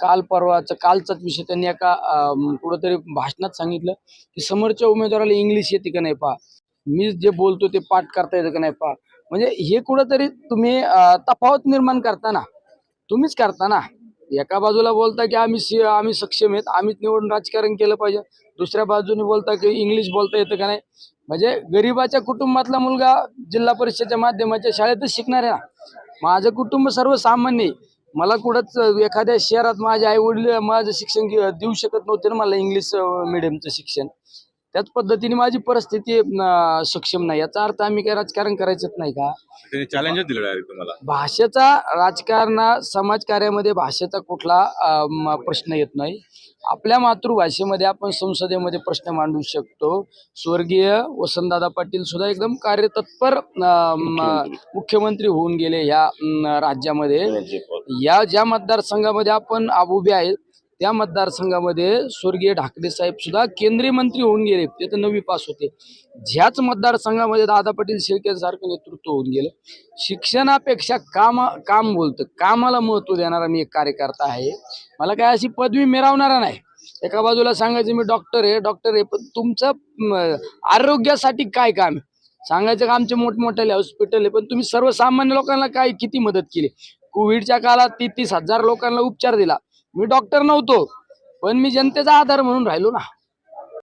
काल परवाचं कालचाच विषय त्यांनी एका कुठंतरी भाषणात सांगितलं की समोरच्या उमेदवाराला इंग्लिश येते का नाही पहा? मी जे बोलतो ते पाठ करता येतं का नाही पहा? म्हणजे हे कुठंतरी तुम्ही तफावत निर्माण करताना तुम्हीच करताना एका बाजूला बोलता की आम्ही आम्ही सक्षम आहेत आम्हीच निवडून राजकारण केलं पाहिजे. दुसऱ्या बाजूने बोलता की इंग्लिश बोलता येतं का नाही? म्हणजे गरिबाच्या कुटुंबातला मुलगा जिल्हा परिषदेच्या माध्यमाच्या शाळेतच शिकणार आहे ना. माझं कुटुंब सर्वसामान्य आहे. मला कुठंच एखाद्या शहरात माझे आई वडील माझं शिक्षण देऊ शकत नव्हते ना मला इंग्लिश मिडियमचं शिक्षण. त्याच पद्धतीने माझी परिस्थिती सक्षम नाही. याचा अर्थ आम्ही काय राजकारण करायचंच नाही का? डायरेक्ट तुम्हाला. भाषेचा राजकारणा समाजकार्यामध्ये भाषेचा कुठला प्रश्न येत नाही. आपल्या मातृभाषेमध्ये आपण संसदेमध्ये प्रश्न मांडू शकतो. स्वर्गीय वसंतदादा पाटील सुद्धा एकदम कार्यतत्पर मुख्यमंत्री. होऊन गेले ह्या राज्यामध्ये. या ज्या मतदारसंघामध्ये आपण उभे आहेत त्या मतदारसंघामध्ये स्वर्गीय ढाकरे साहेब सुद्धा केंद्रीय मंत्री होऊन गेले. ते तर नवी पास होते. ज्याच मतदारसंघामध्ये दादा पाटील शेळकेसारखं नेतृत्व होऊन गेलं. शिक्षणापेक्षा काम काम बोलतं. कामाला महत्त्व देणारा मी एक कार्यकर्ता आहे. मला काय अशी पदवी मिळवणारा नाही. एका बाजूला सांगायचं मी डॉक्टर आहे. डॉक्टर आहे. पण तुमचं आरोग्यासाठी काय काम आहे? सांगायचं का आमचे मोठमोठे हॉस्पिटल आहे पण तुम्ही सर्वसामान्य लोकांना काय किती मदत केली? कोविडच्या काळात तीस तीस हजार लोकांना उपचार दिला. मी डॉक्टर नव्हतो पण मी जनतेचा आधार म्हणून राहिलो ना.